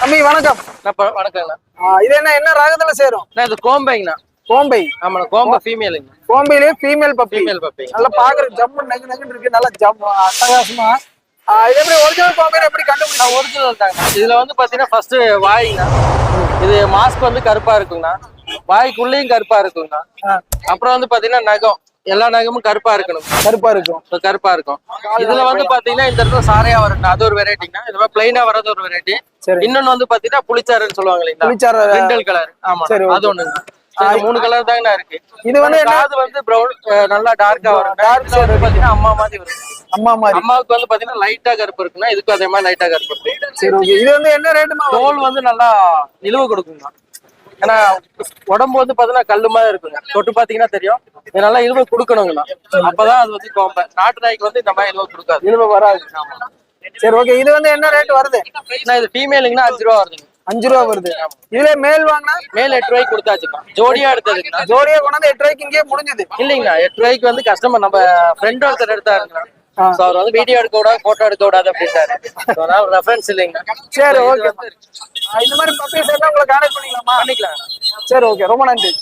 தம்பி வணக்கம். ஆ, இது என்ன என்ன ராகத்துல சேரும்? இது கோம்பைங்கண்ணா. கோம்பை. ஆமாண்ணா கோம்பை ஃபீமேலுங்க கோம்பையிலே ஃபீமேல் பப்பி ஃபீமேல் பப்பி நல்லா பாக்குற ஜம்மு நகு நகுன்னு இருக்கு. நல்லா ஜம் அட்டகாசமா. இது எப்படி ஒரிஜினல் கோம்பையில எப்படி கண்டுபிடிச்சா ஒரிஜினல் தாங்க. இதுல வந்து பாத்தீங்கன்னா ஃபர்ஸ்ட் வாய்ங்கண்ணா. இது மாஸ்க் வந்து கருப்பா இருக்குங்கண்ணா. வாய்க்குள்ளேயும் கருப்பா இருக்குங்கண்ணா. அப்புறம் வந்து பாத்தீங்கன்னா நகம். எல்லா நகமும் கருப்பா இருக்கணும். கருப்பா இருக்கும். கருப்பா இருக்கும். இதுல வந்து பாத்தீங்கன்னா இந்த இடத்துல சாரையா வரும் அது ஒரு வெரைட்டிங்க இது மாதிரி பிளைனா வர்றது ஒரு வெரைட்டி. இன்னொன்னு வந்து பாத்தீங்கன்னா புளிச்சாருன்னு சொல்லுவாங்க இல்லைங்களா? கலர் ஆமா. சரி, அது இந்த மூணு கலர் தாங்கண்ணா இருக்கு. இது வந்து காது வந்து பிரவுன் நல்லா டார்க்கா வரும். டார்க் வந்து பாத்தீங்கன்னா அம்மா மாதிரி வரும். அம்மா மாதிரி. அம்மாவுக்கு வந்து பாத்தீங்கன்னா லைட்டா கருப்பு இருக்குன்னா இதுக்கும் அதே மாதிரி லைட்டா கருப்பு இருக்கு இது வந்து என்ன ரேட்டுமா தோல் வந்து நல்லா நிலுவை கொடுக்குங்க. ஏன்னா உடம்பு வந்து பாத்தீங்கன்னா கல்லு மாதிரி இருக்குங்க. தொட்டு பாத்தீங்கன்னா தெரியும். இது நல்லா இழுவை கொடுக்கணுங்கண்ணா அப்பதான் அது வந்து கோம்பை நாட்டு நாய்க்கு வந்து இந்த மாதிரி இழுவை கொடுக்காது. இழுவ வராது. சரி ஓகே இது வந்து என்ன ரேட் வருது? இது ஃபீமேலுங்கன்னா அஞ்சு ரூபா வருதுங்க. அஞ்சு ரூபா வருது. இதுல மேல் வாங்கினா? மேல் எட்டு ரூபாய்க்கு கொடுத்தாச்சுக்கா ஜோடியா எடுத்ததுங்கண்ணா ஜோடியா கொண்டாந்து எட்டு ரூபாய்க்கு இங்கேயே முடிஞ்சது. இல்லைங்கண்ணா எட்டு ரூபாய்க்கு வந்து கஸ்டமர் நம்ம ஃப்ரெண்ட் ஒருத்தர் எடுத்தாருங்கண்ணா. ஸோ அவர் வந்து வீடியோ எடுக்க கூடாது போட்டோ எடுக்க அப்படின்ட்டாரு. So, அதனால ரெஃபரன்ஸ் இல்லைங்க. சரி ஓகே இந்த மாதிரி பப்பீஸ் எல்லாம் உங்களை கான்டாக்ட் பண்ணிக்கலாமா? பண்ணிக்கலாம். சரி ஓகே ரொம்ப நன்றி.